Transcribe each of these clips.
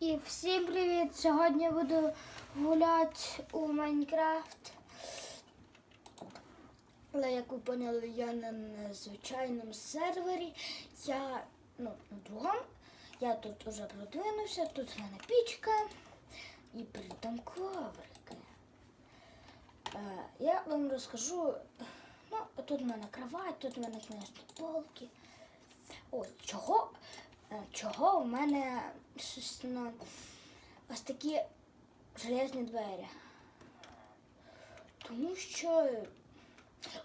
І всім привіт! Сьогодні буду гуляти у Майнкрафт. Але як ви поняли, я на звичайному сервері. Я ну, на другому. Я тут уже продвинувся, тут в мене пічка і притом коврики. Е, я вам розкажу. Ну, тут в мене кровать, тут в мене книжні полки. Ой, чого? Е, Чого в мене собственно, ось такі железні двері? Тому що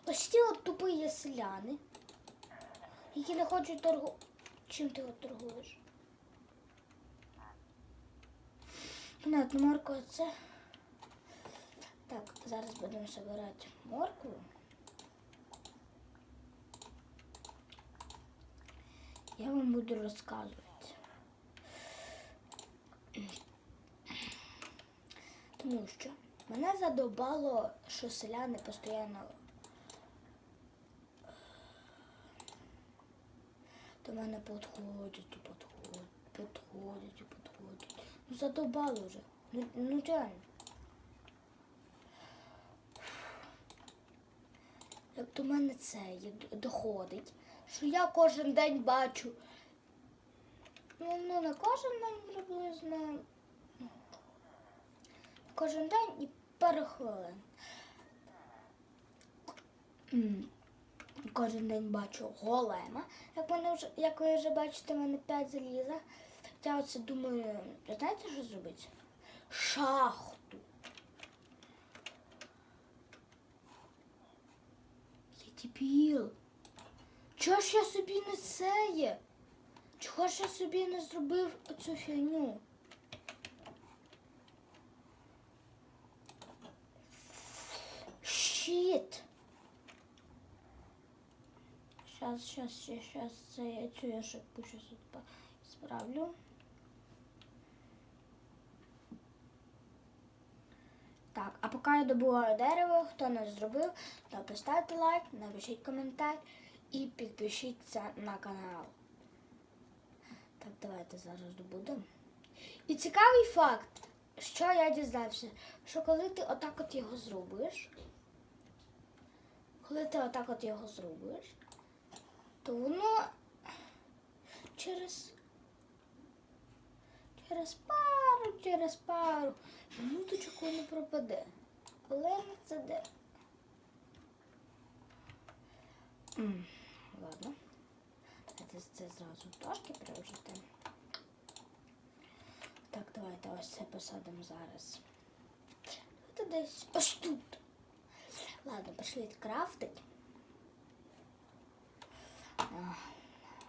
ось ті от тупі є селяни, які не хочуть торгувати. Чим ти от торгуєш? Понятно, морква це. Так, зараз будемо збирати моркву. Я вам буду розказувати. Тому що мене задобало, що селяни постійно до мене підходять і підходять, підходять і підходять. Ну задобало вже. Ну, ну реально. Як до мене це доходить, що я кожен день бачу. Ну, ну не кожен день приблизно. Кожен день і пару хвилин. Кожен день бачу голема. Як, мене вже, як ви вже бачите, в мене 5 заліза. Я оце думаю, знаєте, що зробити? Шахту. Я дебіл. Чого ж я собі не це є? Чого ж я собі не зробив оцю фігню? Щит. Сейчас, сейчас, сейчас, це я цю я ошибку сейчас справлю. Так, а поки я добуваю дерево, хто не зробив, то поставте лайк, напишіть коментар і підпишіться на канал. Так, давайте зараз добудемо. І цікавий факт, що я дізнався, що коли ти отак от його зробиш, коли ти отак от його зробиш, то воно через, через пару, через пару минуточок воно пропаде. Але це де. М, Ладно. Давайте це зразу трошки переложити. Так, давайте ось це посадимо зараз. Це десь ось тут. Ладно, пошли крафтить. А,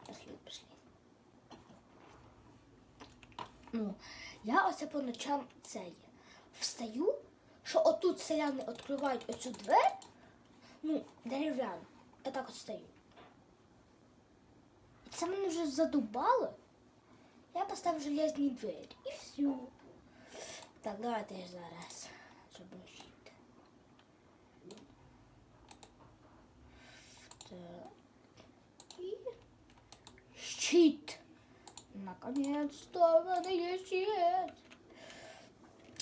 Пошли, пошли. Ну, я оце по ночам це є. Встаю, що отут селяни відкривають оцю двері, ну, дерев'яну. Я так от стою. Це мене вже задубало. Я поставив железні двері і все. Так, давайте я зараз щит. Так. І щит. Наконец-то в мене є щит.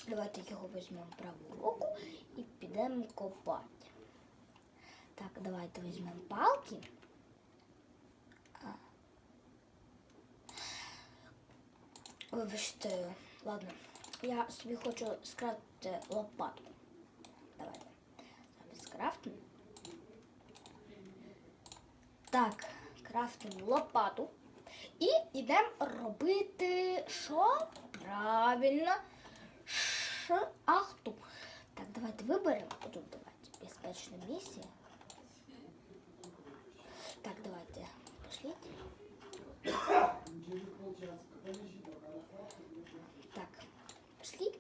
Давайте його візьмемо праву руку і підемо копати. Так, давайте візьмемо палки. Вибачте, ладно. Я собі хочу скрафтити лопату. Давайте. Скрафтимо. Так, крафтимо лопату. І йдемо робити що? Правильно. Шахту. Так, давайте виберемо. Тут давайте безпечне місце. Так, давайте. Пошліть. Так, пошли.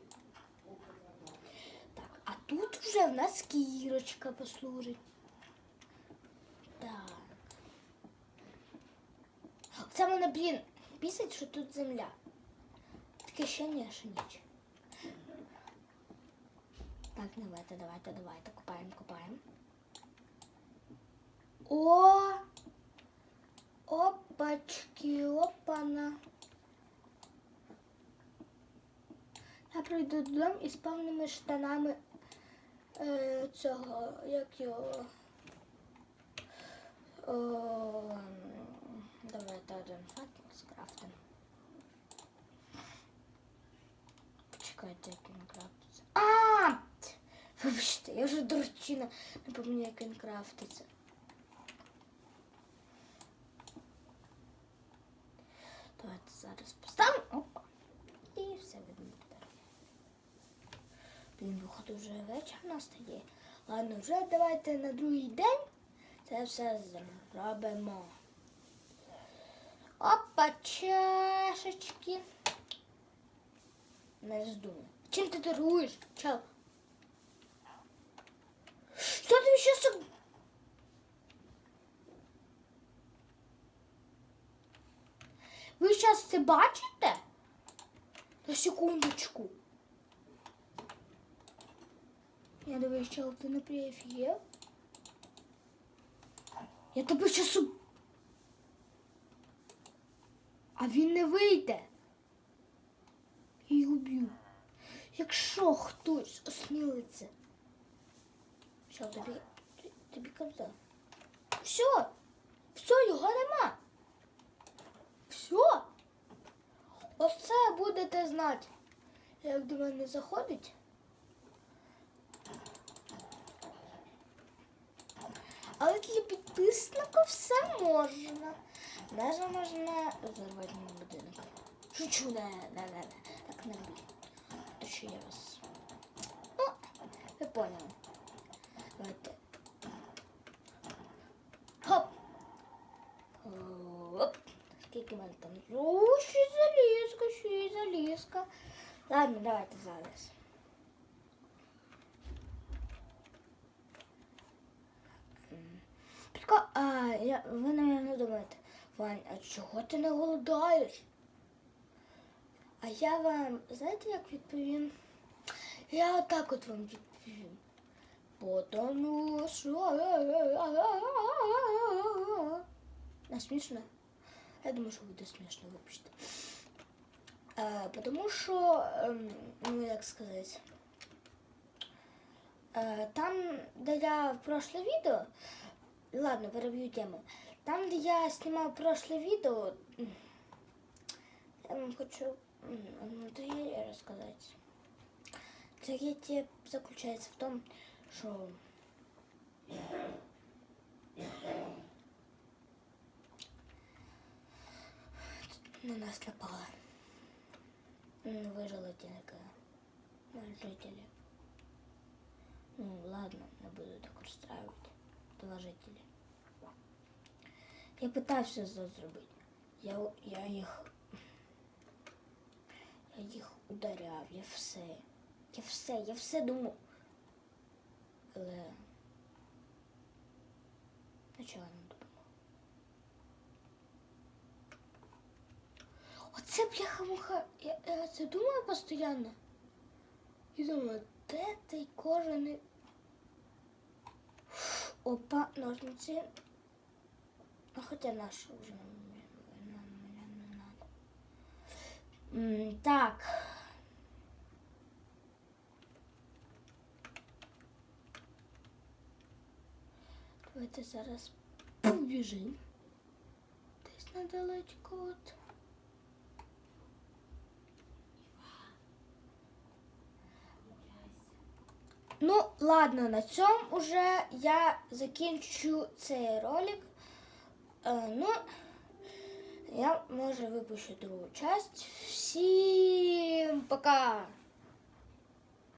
Так, а тут вже в нас кірочка послужить. Так. Це мене, блін, пісить, що тут земля. Таке ще ні, що ніч. Так, давайте, давайте, давайте. Копаємо, копаємо. О! Опачки, опана. Прийду додому із повними штанами е, цього, як його. О, давайте один факел скрафтим. Почекайте, як він крафтиться. А! Вибачте, я вже дурчина, не пам'ятаю, як він крафтиться. Давайте зараз поставимо. Опа. І все видно тепер. Виходу вже вечір настає. Ладно, вже давайте на другий день це все зробимо. Опа, чашечки. Не здумай. Чим ти торгуєш? Чел? Що ти ще Ви зараз це бачите? На секундочку. Я дивись, чел, не приїхав? Я тебе у- А він не вийде. Я його б'ю. Якщо хтось осмілиться. Що тобі- тобі казав? Все, все, його нема. Все. Оце будете знати. Як до мене заходить. Але для підписника все можна. Даже можна взорвати мій будинок. Шучу, не, не, не, не. Так не буде. То ще я вас. Ну, ви поняли. Давайте. Хоп. Оп. Скільки в мене там? О, ще залізка, ще й залізка. Ладно, давайте зараз. Підка, а, я, ви, наверное, думаєте, Вань, а чого ти не голодаєш? А я вам, знаєте, як відповім? Я отак от вам відповім. Потому що... Не смішно? Я думаю, що буде смішно, вибачте. Е, потому що, ем, ну як сказати, е, там, де я в прошле відео, ладно, переб'ю тему. Там, де я знімав прошле відео, м, я вам хочу м, одну трагедію розказати. Трагедія заключається в тому, що на нас напала. М, Выжила только жители. Ну ладно, не буду так розстраювати. Жителі. Я питався це зробити. Я, я їх. Я їх ударяв, я все. Я все, я все думав. Але. Нічого не допомогло. Оце бляха-муха. Я, я це думаю постійно. І думаю, де той кожаний. Опа, ножниці. А хоча наш вже нам, нам, нам не надо. М, Так. Давайте зараз побіжимо. Десь недалечко от. Ну, ладно, на цьому уже я закінчу цей ролик. Е, ну, я може випущу другу часть. Всім пока!